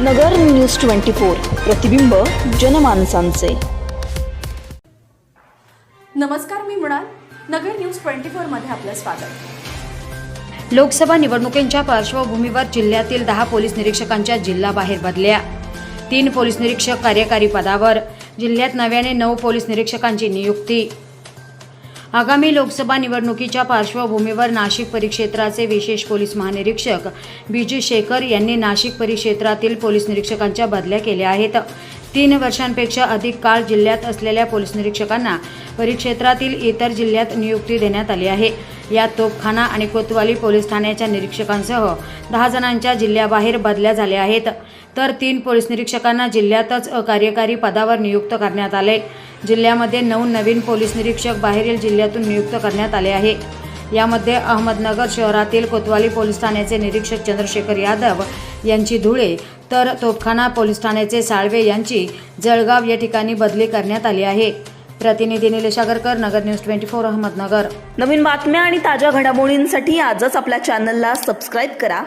नगर news twenty four प्रतिबिंब जनमानसांचे. नमस्कार मी मृणाल. नगर न्यूज ट्वेंटी फोरमध्ये आपलं स्वागत. लोकसभा निवडणुकींच्या पार्श्वभूमीवर जिल्ह्यातील दहा पोलीस निरीक्षकांच्या जिल्हाबाहेर बदल्या तीन पोलीस निरीक्षक कार्यकारी पदावर जिल्ह्यात नव्याने नऊ पोलीस निरीक्षकांची नियुक्ती. आगामी लोकसभा निवडणुकीच्या पार्श्वभूमीवर नाशिक परिक्षेत्राचे विशेष पोलीस महानिरीक्षक बीजी शेखर यांनी नाशिक परिक्षेत्रातील पोलीस निरीक्षकांच्या बदल्या केल्या आहेत. तीन वर्षांपेक्षा अधिक काळ जिल्ह्यात असलेल्या पोलीस निरीक्षकांना परिक्षेत्रातील इतर जिल्ह्यात नियुक्ती देण्यात आली आहे. यात तोपखाना आणि कोतवाली पोलीस ठाण्याच्या निरीक्षकांसह दहा जणांच्या जिल्ह्याबाहेर बदल्या झाल्या आहेत. तर तीन पोलीस निरीक्षकांना जिल्ह्यातच कार्यकारी पदावर नियुक्त करण्यात आले. जिल्ह्यामध्ये नऊ नवीन पोलीस निरीक्षक बाहेरील जिल्ह्यातून नियुक्त करण्यात आले आहे. यामध्ये अहमदनगर शहरातील कोतवाली पोलीस ठाण्याचे निरीक्षक चंद्रशेखर यादव यांची धुळे तर तोपखाना पोलीस ठाण्याचे साळवे यांची जळगाव या ठिकाणी बदली करण्यात आली आहे. प्रतिनिधी Nilesh Agarkar Nagar news twenty four Ahmednagar. नवीन बातम्या आणि ताज्या घडामोडींसाठी आजच आपल्या चॅनलला सबस्क्राईब करा.